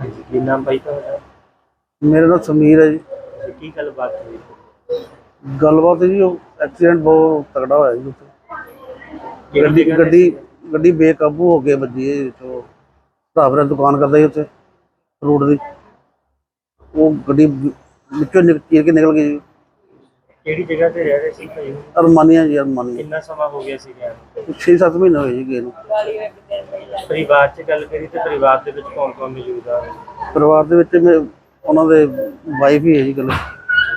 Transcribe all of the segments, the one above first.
ਹਾਂਜੀ ਕੀ ਨਾਮ ਭਾਈ ਤੁਹਾਡਾ? ਮੇਰਾ ਨਾਮ ਸਮੀਰ ਹੈ ਜੀ। ਤੇ ਕੀ ਗੱਲਬਾਤ ਹੋਈ? ਗੱਲਬਾਤ ਜੀ ਉਹ ਐਕਸੀਡੈਂਟ ਬਹੁਤ ਤਗੜਾ ਹੋਇਆ ਜੀ ਉੱਥੇ। ਗੱਡੀ ਜਗ੍ਹਾ ਤੇ ਗੱਡੀ ਗੱਡੀ ਬੇਕਾਬੂ ਹੋ ਕੇ ਵੱਜੀ ਹੈ ਜੋ ਭਰਾਵਰਾ ਦੁਕਾਨ ਕਰਦਾ ਸੀ ਉੱਥੇ ਰੋਡ ਦੀ। ਉਹ ਗੱਡੀ ਵਿੱਚੋਂ ਨਿਕ- ਚੀਰ ਕੇ ਨਿਕਲ ਗਈ ਜੀ। ਕਿਹੜੀ ਜਗ੍ਹਾ ਤੇ ਰਹਿ ਰਹੇ ਸੀ ਭਾਈ? ਅਰਮਾਨੀਆ ਜੀ ਅਰਮਾਨੀਆ। ਕਿੰਨਾ ਸਮਾਂ ਹੋ ਗਿਆ ਸੀ ਗਿਆ 6-7 ਮਹੀਨੇ ਹੋਏ ਜੀ ਗਏ ਨੂੰ। ਪਰਿਵਾਰ 'ਚ ਗੱਲ ਕਰੀ ਤੇ ਪਰਿਵਾਰ ਦੇ ਵਿੱਚ ਕੌਣ ਕੌਣ ਮੌਜੂਦ ਆ? ਪਰਿਵਾਰ ਦੇ ਵਿੱਚ ਮੈਂ ਉਹਨਾਂ ਦੇ ਵਾਈਫ ਹੀ ਹੈ ਜੀ ਗੱਲ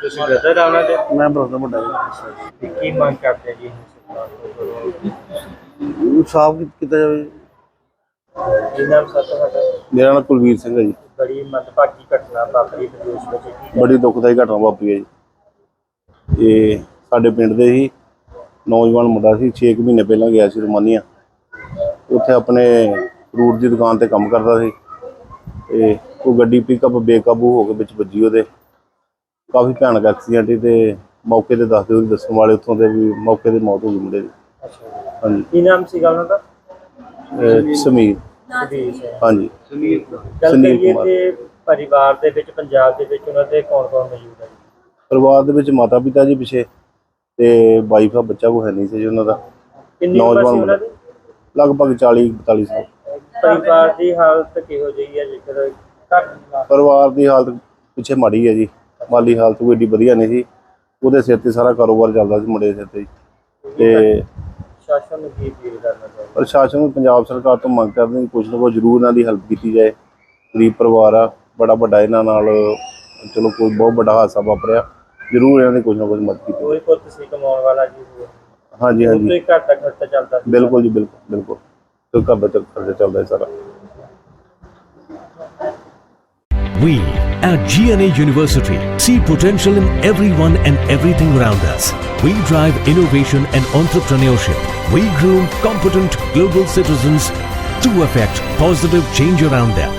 ਤੁਸੀਂ ਬ੍ਰਦਰ ਆ ਉਹਨਾਂ ਦੇ? ਮੈਂ ਬਰਦਰ ਵੱਡਾ ਜੀ। ਤੇ ਕੀ ਮੰਗ ਕਰਦੇ ਜੀ ਸਰਕਾਰ ਕੋਲੋਂ? ਸਾਫ਼ ਕੀਤਾ ਜਾਵੇ ਜੀ। ਨਾਮ ਸਰ ਤੁਹਾਡਾ? ਮੇਰਾ ਨਾਮ ਕੁਲਵੀਰ ਸਿੰਘ ਹੈ ਜੀ। ਬੜੀ ਮੰਦਭਾਗੀ ਘਟਨਾ ਵਾਪਰੀ ਪ੍ਰਦੇਸ਼ ਵਿੱਚ। ਬੜੀ ਦੁਖਦਾਈ ਘਟਨਾ ਵਾਪਰੀ ਹੈ ਜੀ। ਇਹ ਸਾਡੇ ਪਿੰਡ ਦੇ ਹੀ ਨੌਜਵਾਨ ਮੁੰਡਾ ਸੀ 6 ਮਹੀਨੇ ਪਹਿਲਾਂ ਗਿਆ ਸੀ ਰੋਮਾਨੀਆ। ਉੱਥੇ ਆਪਣੇ ਫਰੂਟ ਦੀ ਦੁਕਾਨ ਤੇ ਕੰਮ ਕਰਦਾ ਸੀ। ਤੇ ਉਹ ਗੱਡੀ ਪਿਕਅਪ ਬੇਕਾਬੂ ਹੋ ਕੇ ਵਿੱਚ ਵੱਜੀ ਉਹਦੇ। ਕਾਫੀ ਭਿਆਨਕ ਐਕਸੀਡੈਂਟ ਸੀ ਤੇ ਮੌਕੇ ਤੇ ਦੱਸਦੇ ਉਹ ਦੱਸਣ ਵਾਲੇ ਉੱਥੋਂ ਦੇ ਵੀ ਮੌਕੇ ਤੇ ਮੌਤ ਹੋ ਗਈ ਮੁੰਡੇ ਦੀ। ਹਾਂਜੀ। ਕੀ ਨਾਮ ਸੀਗਾ ਉਹਨਾਂ ਦਾ? ਸਮੀਰ। ਹਾਂਜੀ। ਗੱਲ ਸੁਨੀਲ ਕਰੀਏ ਕੁਮਾਰ। ਤੇ ਪਰਿਵਾਰ ਦੇ ਵਿੱਚ ਪੰਜਾਬ ਦੇ ਵਿੱਚ ਉਹਨਾਂ ਦੇ ਕੌਣ ਕੌਣ ਮੌਜੂਦ ਹੈ? ਜੀ? ਪਰਿਵਾਰ ਦੇ ਵਿੱਚ ਮਾਤਾ ਪਿਤਾ ਜੀ ਪਿਛੇ ਤੇ ਵਾਈਫ ਆ ਬੱਚਾ ਕੋ ਹੈ ਨਹੀਂ ਸੀ ਜੀ ਉਹਨਾਂ ਦਾ। ਕਿੰਨੀ ਉਮਰ ਨੌਜਵਾਨ ਸੀ ਉਹਨਾਂ ਮੁੰਡਾ। ਦੀ ਲਗਭਗ 40 42 ਸਾਲ। ਪਰਿਵਾਰ ਦੀ ਹਾਲਤ ਕਿਹੋ ਜਿਹੀ ਹੈ ਜੇਕਰ ਘਰ ਪਰਿਵਾਰ ਦੀ ਹਾਲਤ ਪਿੱਛੇ ਮਾੜੀ ਹੈ ਜੀ। ਮਾਲੀ ਹਾਲਤ ਕੋਈ ਏਡੀ ਵਧੀਆ ਨਹੀਂ ਸੀ। ਉਹਦੇ ਸਿਰ ਤੇ ਸਾਰਾ ਕਾਰੋਬਾਰ ਚੱਲਦਾ ਸੀ ਮੁੰਡੇ ਦੇ ਸਿਰ ਤੇ। ਜੀ। ਤੇ ਸ਼ਾਸਨ ਨੂੰ ਕੀ ਅਪੀਲ ਕਰਨਾ ਚਾਹੀਦਾ ਪ੍ਰਸ਼ਾਸਨ ਨੂੰ ਪੰਜਾਬ ਸਰਕਾਰ ਤੋਂ ਮੰਗ ਕਰਦੇ ਹਾਂ ਕੁਝ ਨਾ ਕੁਝ ਜ਼ਰੂਰ ਇਹਨਾਂ ਦੀ ਹੈਲਪ ਕੀਤੀ ਜਾਏ। ਗਰੀਬ ਪਰਿਵਾਰ ਆ ਬੜਾ ਵੱਡਾ ਇਹਨਾਂ ਨਾਲ ਚਲੋ ਕੋਈ ਬਹੁਤ ਵੱਡਾ ਹਾਦਸਾ ਵਾਪਰਿਆ। ਜ਼ਰੂਰ ਇਹਨਾਂ ਦੀ ਕੁਝ ਨਾ ਕੁਝ ਮਦਦ ਕੀਤੀ ਜਾਏ। ਕੋਈ ਪੁੱਤ ਸੀ ਕਮਾਉਣ ਵਾਲਾ ਜੀ ਉਹ ਹਾਂਜੀ ਉਹ ਹਾਂਜੀ ਤੋਂ ਹੀ ਘਰ ਦਾ ਖਰਚਾ ਚੱਲਦਾ ਸੀ ਬਿਲਕੁਲ ਜੀ ਬਿਲਕੁਲ ਬਿਲਕੁਲ ਤੇ ਘਰ ਦਾ ਚੱਲ- ਖਰਚਾ ਚੱਲਦਾ ਹੈ ਸਾਰਾ We at GNA University see potential in everyone and everything around us. We drive innovation and entrepreneurship. We groom competent global citizens to affect positive change around them.